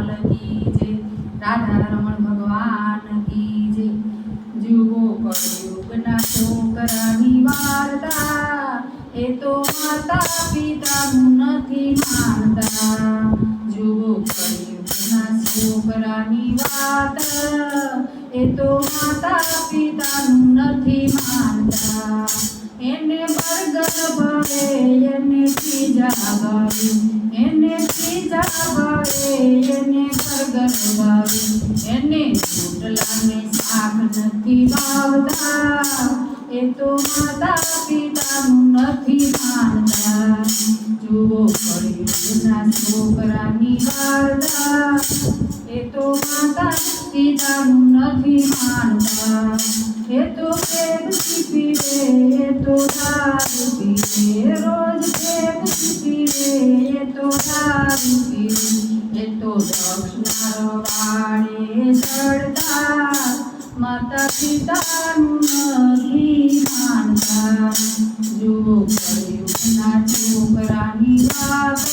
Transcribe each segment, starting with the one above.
લાલ કી જય રાધા રમણ ભગવાન કી જય જુઓ કળયુગના છોકરાની વાર્તા એ તો માતા પિતાનું નથી માનતા જુઓ કળયુગના છોકરાની વાત એ તો માતા પિતાનું એને બર્ગર ભાવે એને રોટલાને શાક નથી ભાવતા. એ તો માતા પિતાનું નથી માનતા. જુઓ કળયુગના છોકરાની વાર્તા. એ તો માતા પિતાનું નથી માનતા. એ તો પેપ્સી પીવે, એ તો દારૂ પીવે. એ તો દક્ષના રવાડે ચડતા માતા પિતાનું નથી માનતા જુઓ કળયુગના છોકરાની વાત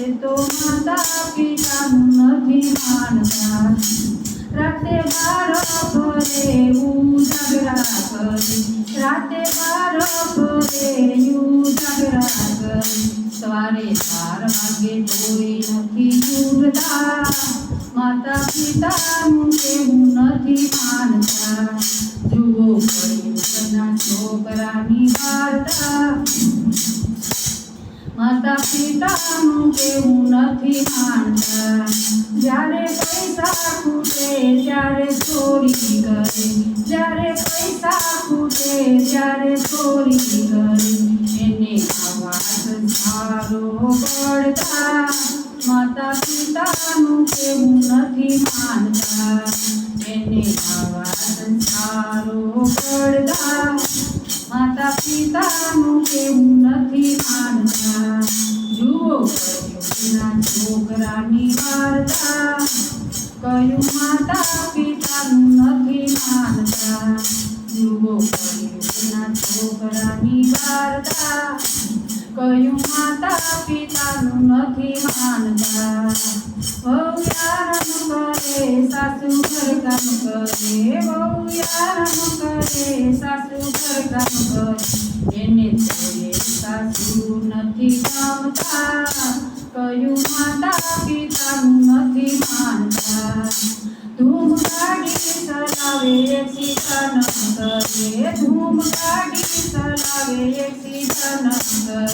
એ તો માતા રાતે સવારે તાર વાગે કોઈ નથી જુગતા માતા પિતાનું કેવું નથી માનતા. જુઓ કળયુગના છોકરાની વાર્તા. માતા પિતાનું કેવું નથી માનતા. જ્યારે પૈસા ખૂટે ત્યારે ચોરી કરે. જ્યારે પૈસા ખૂટે ત્યારે ચોરી કરે. એને આવા સંસારો પડતા માતા પિતાનું કેવું નથી માનતા. એને આવા સંસારો પડતા માતા પિતાનું નથી માનતા વહુ યારમ કરે સાસુ ઘરકામ કરે વહુ યારમ કરે સાસુ ઘરકામ કરે એને તોય સાસુ નથી ગમતા કયું માતા પિતાનું નથી માનતા ધૂમ ગાડી ચલાવે એક્સિડન કરે ધૂમ ગાડી ચલાવે એક્સિડન કરે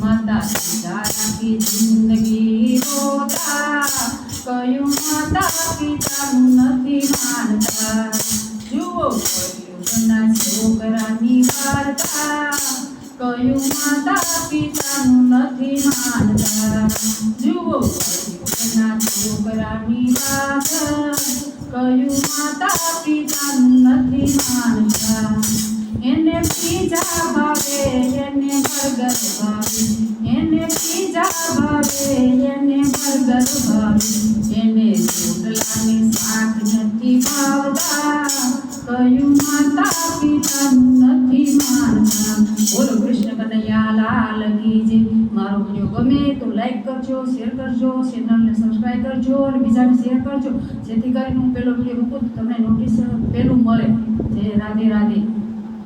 માતા કયું માતા પિતાનું નથી માનતા. જુઓ કળયુગના છોકરાની વાર્તા. કયું માતા પિતાનું નથી માનતા. જુઓ કળયુગના છોકરાની વાત કયું માતા પિતાનું નથી માનતા. એને પીઝા ભાવે, એને બર્ગર ભાવે. એને પીઝા ભાવે, એને બર્ગર ભાવે. ગમે તો લાઈક કરજો શેર કરજો ચેનલને સબસ્ક્રાઈબ કરજો અને બીજાને શેર કરજો. જેથી કરીને હું પેલો વીડિયો મૂકું તમને નોટિસ પહેલું મળે. જે રાધે રાધે.